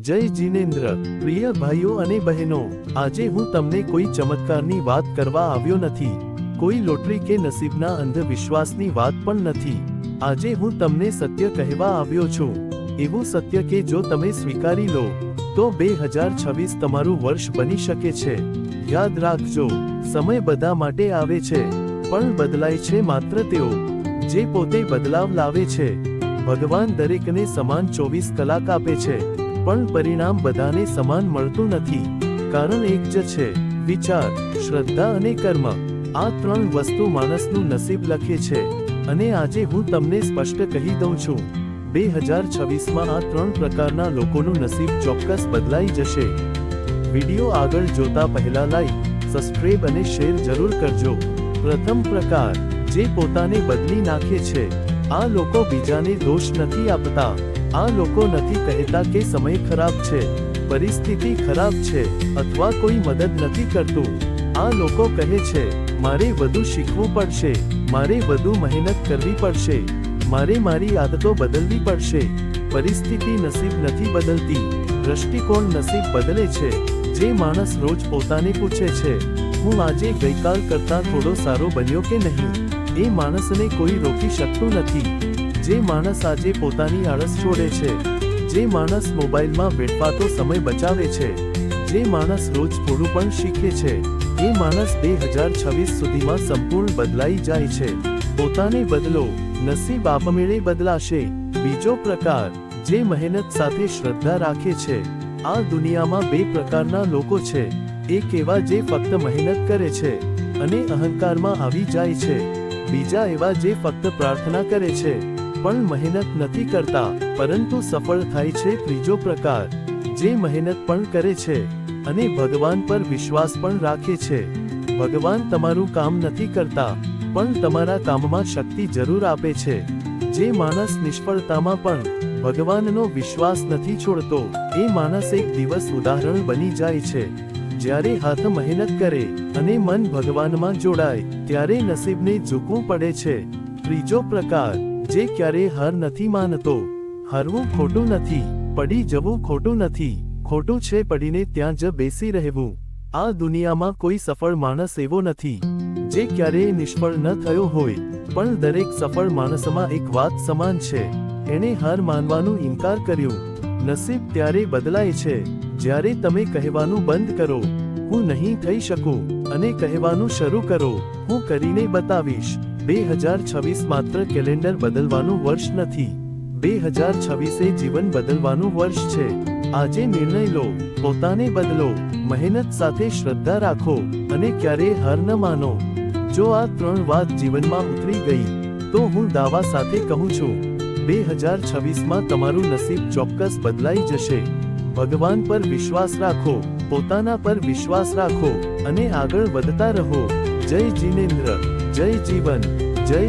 જય જીનેન્દ્ર, પ્રિય ભાઈઓ અને બહેનો, આજે હું તમને કોઈ ચમત્કારની વાત કરવા આવ્યો નથી. કોઈ લોટરી કે નસીબના અંધવિશ્વાસની વાત પણ નથી. આજે હું તમને સત્ય કહેવા આવ્યો છું. એવું સત્ય કે જો તમે સ્વીકારી લો, તો બે હજાર છવ્વીસ તમારું વર્ષ બની શકે છે. યાદ રાખજો, સમય બધા માટે આવે છે, પણ બદલાય છે માત્ર તેઓ. જે પોતે બદલાવ લાવે છે. ભગવાન દરેકને સમાન ચોવીસ કલાક આપે છે. પણ પરિણામ બધાને સમાન મળતું નથી. કારણ એક જ છે, વિચાર, શ્રદ્ધા અને કર્મ. આ ત્રણ વસ્તુ માણસનું નસીબ લખે છે. અને આજે હું તમને સ્પષ્ટ કહી દઉં છું. બે હજાર છવ્વીસમાં આ ત્રણ પ્રકારના લોકોનું નસીબ ચોક્કસ બદલાઈ જશે. વિડિયો આગળ જોતા પહેલા લાઈક સબસ્ક્રાઇબ અને શેર જરૂર કરજો. પ્રથમ પ્રકાર, જે પોતાને બદલી નાખે છે. આ લોકો બીજાને દોષ નથી આપતા. આ લોકો નથી કહેતા કે સમય ખરાબ છે, પરિસ્થિતિ ખરાબ છે, અથવા કોઈ મદદ નથી કરતું. આ લોકો કહે છે, મારે વધુ શીખવું પડશે, મારે વધુ મહેનત કરવી પડશે, મારે મારી આદતો બદલવી પડશે. પરિસ્થિતિ નસીબ નથી બદલતી, દ્રષ્ટિકોણ નસીબ બદલે છે, જે માણસ રોજ પોતાને પૂછે છે, હું આજે ગઈકાલ કરતાં થોડો સારો બન્યો કે નહીં એ માણસને કોઈ રોકી શકતું નથી. જે માણસ આજે પોતાની આળસ છોડે છે, જે માણસ મોબાઈલમાં વેડફાતો સમય બચાવે છે, જે માણસ રોજ થોડું પણ શીખે છે, એ માણસ બે હજાર છવ્વીસ સુધીમાં સંપૂર્ણ બદલાઈ જાય છે. પોતાને બદલો, નસીબ આપમેળે બદલાશે. બીજો પ્રકાર, જે મહેનત સાથે શ્રદ્ધા રાખે છે, આ દુનિયામાં બે પ્રકારના લોકો છે. એક એવા જે ફક્ત મહેનત કરે છે અને અહંકારમાં આવી જાય છે. બીજા એવા જે ફક્ત પ્રાર્થના કરે છે, પણ મહેનત નથી કરતા, પરંતુ સફળ થાય છે ત્રીજો પ્રકાર, જે મહેનત પણ કરે છે અને ભગવાન પર વિશ્વાસ પણ રાખે છે. ભગવાન તમારું કામ નથી કરતા, પણ તમારા કામમાં શક્તિ જરૂર આપે છે. જે માણસ નિષ્ફળતામાં પણ ભગવાનનો વિશ્વાસ નથી છોડતો, એ માણસ એક દિવસ ઉદાહરણ બની જાય છે. જ્યારે હાથ મહેનત કરે અને મન ભગવાનમાં જોડાય, ત્યારે નસીબને ઝૂકવું પડે છે. ત્રીજો પ્રકાર, જે ક્યારે હાર નથી માનતો. હારવું ખોટું નથી, પડી જવું ખોટું નથી. ખોટું છે પડીને ત્યાં જ બેસી રહેવું. આ દુનિયામાં કોઈ સફળ માણસ એવો નથી. જે ક્યારેય નિષ્ફળ ન થયો હોય, પણ દરેક સફળ માણસમાં એક વાત સમાન છે. એણે હાર માનવાનું ઇનકાર કર્યું. નસીબ ત્યારે બદલાય છે. જ્યારે તમે કહેવાનું બંધ કરો, હું નહીં થઈ શકું અને કહેવાનું શરૂ કરો, હું કરીને બતાવીશ. બે હજાર છવ્વીસ માત્ર કેલેન્ડર બદલવાનું વર્ષ નથી. બે હજાર છવ્વીસે જીવન બદલવાનું વર્ષ છે. આજે નિર્ણય લો, પોતાને બદલો, મહેનત સાથે શ્રદ્ધા રાખો અને ક્યારેય હાર ન માનો. જો આ ત્રણ વાત જીવનમાં ઉતરી ગઈ, તો હું દાવા સાથે કહું છું, બે હજાર છવ્વીસમાં તમારું નસીબ ચોક્કસ બદલાઈ જશે. ભગવાન પર વિશ્વાસ રાખો, પોતાના પર વિશ્વાસ રાખો અને આગળ વધતા રહો. જય જીનેન્દ્ર, જય જીવન, જય